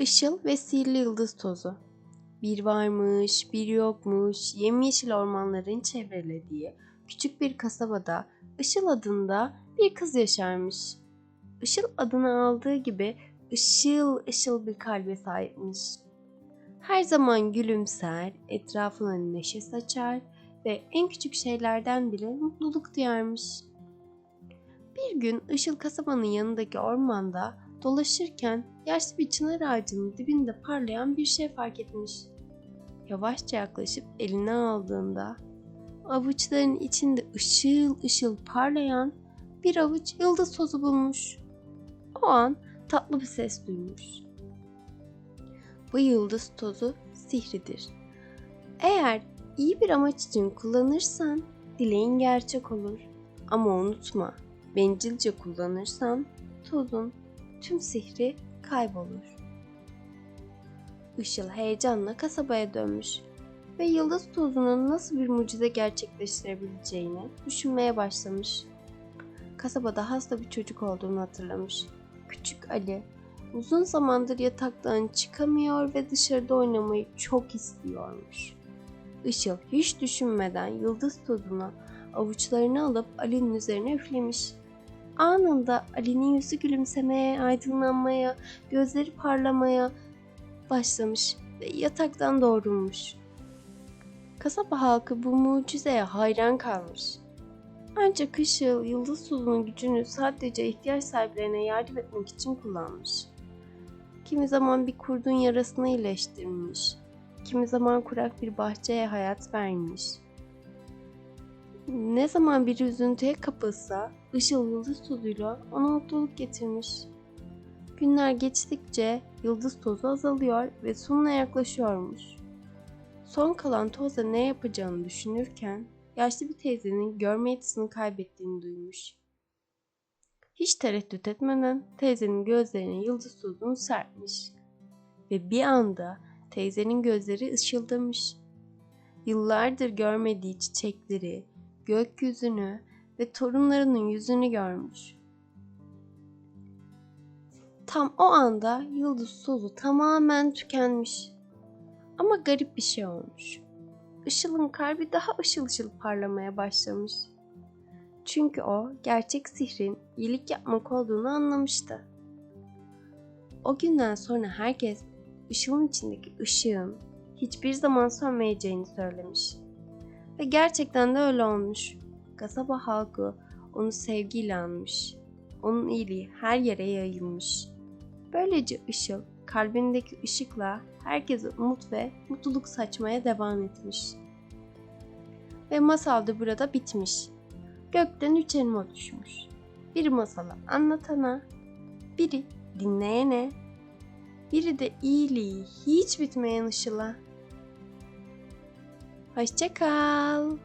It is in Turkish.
Işıl ve sihirli yıldız tozu. Bir varmış, bir yokmuş, yemyeşil ormanların çevrelediği küçük bir kasabada Işıl adında bir kız yaşarmış. Işıl adını aldığı gibi ışıl ışıl bir kalbe sahipmiş. Her zaman gülümser, etrafına neşe saçar ve en küçük şeylerden bile mutluluk duyarmış. Bir gün Işıl kasabanın yanındaki ormanda dolaşırken yaşlı bir çınar ağacının dibinde parlayan bir şey fark etmiş. Yavaşça yaklaşıp eline aldığında avuçların içinde ışıl ışıl parlayan bir avuç yıldız tozu bulmuş. O an tatlı bir ses duymuş. Bu yıldız tozu sihridir. Eğer iyi bir amaç için kullanırsan dileğin gerçek olur. Ama unutma, bencilce kullanırsan tozun tüm sihri kaybolur. Işıl heyecanla kasabaya dönmüş ve yıldız tozunun nasıl bir mucize gerçekleştirebileceğini düşünmeye başlamış. Kasabada hasta bir çocuk olduğunu hatırlamış. Küçük Ali uzun zamandır yataktan çıkamıyor ve dışarıda oynamayı çok istiyormuş. Işıl hiç düşünmeden yıldız tozunu avuçlarını alıp Ali'nin üzerine üflemiş. Anında Ali'nin yüzü gülümsemeye, aydınlanmaya, gözleri parlamaya başlamış ve yataktan doğrulmuş. Kasaba halkı bu mucizeye hayran kalmış. Ancak Işıl yıldız tuzunun gücünü sadece ihtiyaç sahiplerine yardım etmek için kullanmış. Kimi zaman bir kurdun yarasını iyileştirmiş. Kimi zaman kurak bir bahçeye hayat vermiş. Ne zaman bir üzüntüye kapılsa Işıl yıldız tozuyla ona mutluluk getirmiş. Günler geçtikçe yıldız tozu azalıyor ve sonuna yaklaşıyormuş. Son kalan tozla ne yapacağını düşünürken yaşlı bir teyzenin görme yetisini kaybettiğini duymuş. Hiç tereddüt etmeden teyzenin gözlerine yıldız tozunu serpmiş. Ve bir anda teyzenin gözleri ışıldamış. Yıllardır görmediği çiçekleri, gökyüzünü ve torunlarının yüzünü görmüş. Tam o anda yıldız tozu tamamen tükenmiş. Ama garip bir şey olmuş. Işıl'ın kalbi daha ışıl ışıl parlamaya başlamış. Çünkü o gerçek sihrin iyilik yapmak olduğunu anlamıştı. O günden sonra herkes Işıl'ın içindeki ışığın hiçbir zaman sönmeyeceğini söylemiş. Ve gerçekten de öyle olmuş. Kasaba halkı onu sevgiyle anmış. Onun iyiliği her yere yayılmış. Böylece Işıl kalbindeki ışıkla herkese umut ve mutluluk saçmaya devam etmiş. Ve masal da burada bitmiş. Gökten üç elma düşmüş. Biri masalı anlatana, biri dinleyene, biri de iyiliği hiç bitmeyen ışıla. Hoşçakal.